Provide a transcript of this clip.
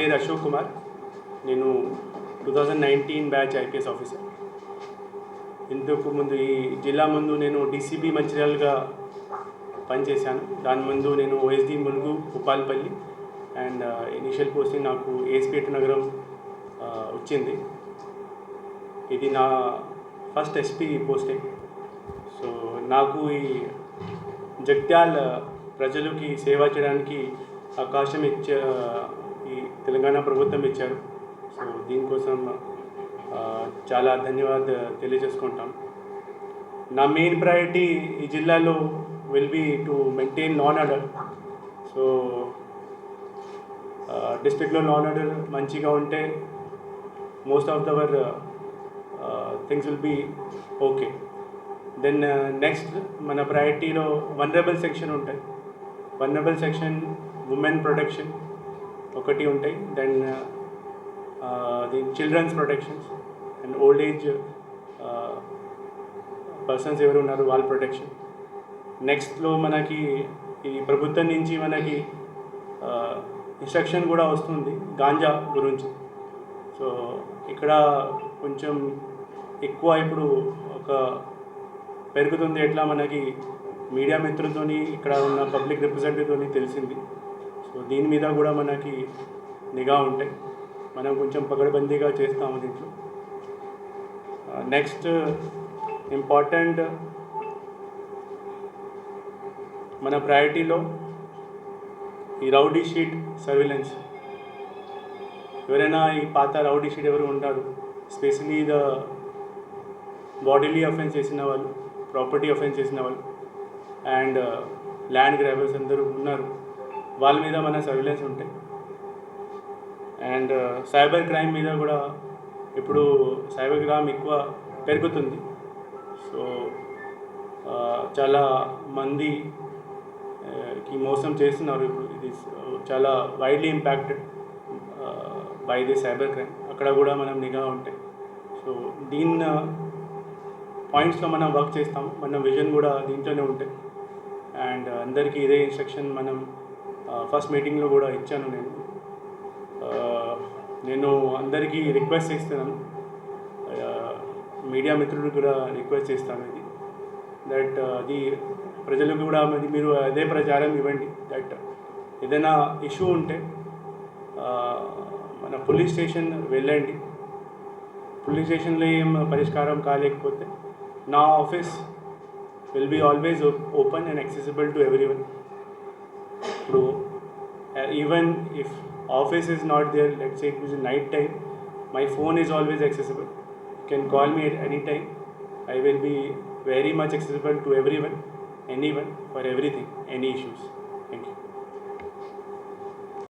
పేరు అశోక్ కుమార్. నేను two thousand nineteen batch IPS officer ఇంతకు ముందు ఈ జిల్లా ముందు నేను డీసీబీ మంచిర్యాల్గా పనిచేశాను. దాని ముందు నేను ఓఎస్డి ములుగు ఉపాల్పల్లి అండ్ uh, ఇనిషియల్ పోస్టింగ్ నాకు ఏస్పేట నగరం uh, వచ్చింది. ఇది నా ఫస్ట్ ఎస్పీ పోస్టింగ్ సో నాకు ఈ జగ్త్యాల ప్రజలకి సేవ చేయడానికి అవకాశం ఇచ్చే తెలంగాణ ప్రభుత్వం ఇచ్చారు. సో దీనికోసం చాలా ధన్యవాద తెలియజేసుకుంటాం. నా మెయిన్ ప్రయారిటీ ఈ జిల్లాలో will be to maintain law and order so డిస్ట్రిక్ట్లో లాన్ ఆర్డర్ మంచిగా ఉంటే most of the other things will be okay then next మన ప్రయారిటీలో వనరబుల్ సెక్షన్ ఉంటాయి. వనరబుల్ సెక్షన్ ఉమెన్ ప్రొటెక్షన్ ఒకటి ఉంటాయి. Then the children's protections and old age persons ఎవరు ఉన్నారు వాళ్ళ ప్రొటెక్షన్ నెక్స్ట్లో మనకి ఈ ప్రభుత్వం నుంచి మనకి uh, ఇన్స్ట్రక్షన్ కూడా వస్తుంది గాంజా గురించి. సో ఇక్కడ కొంచెం ఎక్కువ ఇప్పుడు ఒక పెరుగుతుంది ఎట్లా మనకి మీడియా మిత్రులతోని ఇక్కడ ఉన్న పబ్లిక్ రిప్రజెంటేటివ్తో తెలిసింది. సో దీని మీద కూడా మనకి నిఘా ఉంటాయి. మనం కొంచెం పగడబందీగా చేస్తాము దీంట్లో. నెక్స్ట్ ఇంపార్టెంట్ మన ప్రయారిటీలో ఈ రౌడీ షీట్ సర్విలెన్స్ ఎవరైనా ఈ పాత రౌడీ షీట్ ఎవరు ఉంటారు? స్పెషలీ ద బాడీలీ అఫెన్స్ చేసిన వాళ్ళు ప్రాపర్టీ అఫెన్స్ చేసిన వాళ్ళు అండ్ uh, ల్యాండ్ గ్రాబర్స్ అందరూ ఉన్నారు. వాళ్ళ మీద మన సర్వేలెన్స్ ఉంటాయి అండ్ సైబర్ క్రైమ్ మీద కూడా ఇప్పుడు సైబర్ క్రైమ్ ఎక్కువ పెరుగుతుంది. సో uh, చాలా మంది uh, కి మోసం చేస్తున్నారు ఇప్పుడు. ఇది uh, చాలా widely impacted by the cyber crime అక్కడ కూడా మనం నిఘా ఉంటాయి సో దీన్ని పాయింట్స్లో మనం వర్క్ చేస్తాం మన విజన్ కూడా దీంట్లోనే ఉంటాయి అండ్ అందరికీ ఇదే ఇన్స్ట్రక్షన్ మనం ఫస్ట్ మీటింగ్లో కూడా ఇచ్చాను నేను. నేను అందరికీ రిక్వెస్ట్ చేస్తున్నాను. మీడియా మిత్రులు కూడా రిక్వెస్ట్ చేస్తాను ఇది. దట్ అది ప్రజలకు కూడా మరి మీరు అదే ప్రచారం ఇవ్వండి. దట్ ఏదైనా ఇష్యూ ఉంటే మన పోలీస్ స్టేషన్ వెళ్ళండి. పోలీస్ స్టేషన్లో ఏం పరిష్కారం కాలేకపోతే నా office will be always open and accessible to everyone uh, even if office is not there let's say it was night time my phone is always accessible. You can call me at any time. I will be very much accessible to everyone anyone for everything any issues.